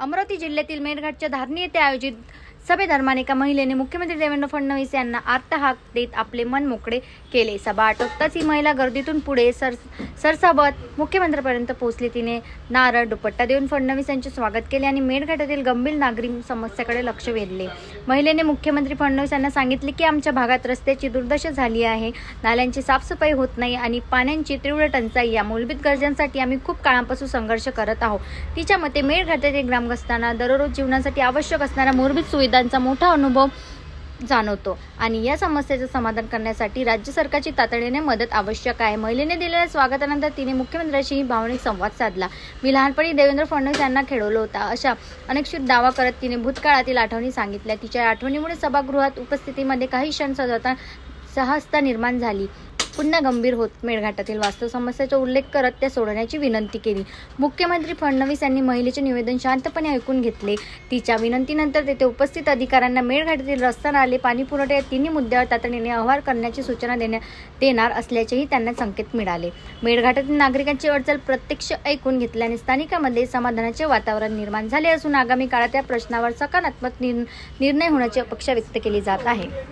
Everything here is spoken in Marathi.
अमरावती जिल्ह्यातील मेळघाटच्या धारणी येथे आयोजित सभेदरम्यान एका महिलेने मुख्यमंत्री देवेंद्र फडणवीस यांना आर्तहाक देत आपले मन मोकळे केले. सभा आटोपताच ही महिला गर्दीतून पुढे सर सरसाबत मुख्यमंत्र्यांपर्यंत पोहोचली. तिने नारळ दुपट्टा देऊन फडणवीस यांचे स्वागत केले आणि मेळघाटातील गंभीर नागरी समस्याकडे लक्ष वेधले. महिलेने मुख्यमंत्री फडणवीस यांना सांगितले की आमच्या भागात रस्त्याची दुर्दशा झाली आहे. नाल्यांची साफसफाई होत नाही आणि पाण्याची तीव्र टंचाई या मूलभूत गरजांसाठी आम्ही खूप काळापासून संघर्ष करत आहोत. तिच्या मते मेळघाटातील ग्रामस्थांना दररोज जीवनासाठी आवश्यक असणाऱ्या मूलभूत सुविधांचा मोठा अनुभव जाणवतो. आणि या समस्येचं समाधान करण्यासाठी राज्य सरकारची तातडीने मदत आवश्यक आहे. महिलेने दिलेल्या स्वागतानंतर तिने मुख्यमंत्र्यांशी भावनिक संवाद साधला. मी लहानपणी देवेंद्र फडणवीस यांना खेळवलं होता. अशा अनेकशुद्ध दावा करत तिने भूतकाळातील आठवणी सांगितल्या. तिच्या आठवणीमुळे सभागृहात उपस्थितीमध्ये काही क्षण सजवता सहजता निर्माण झाली. पुन्हा गंभीर होत मेळघाटातील वास्तव समस्याचा उल्लेख करत त्या सोडवण्याची विनंती केली. मुख्यमंत्री फडणवीस यांनी महिलेचे निवेदन शांतपणे ऐकून घेतले. तिच्या विनंतीनंतर तेथे उपस्थित अधिकाऱ्यांना मेळघाटातील रस्ता नाले पाणी पुरवठा या तिन्ही मुद्द्यावर तातडीने अहवाल करण्याची सूचना देण्या देणार असल्याचेही त्यांना संकेत मिळाले. मेळघाटातील नागरिकांची अडचण प्रत्यक्ष ऐकून घेतल्याने स्थानिकांमध्ये समाधानाचे वातावरण निर्माण झाले असून आगामी काळात या प्रश्नावर सकारात्मक निर्- निर्णय होण्याची अपेक्षा व्यक्त केली जात आहे.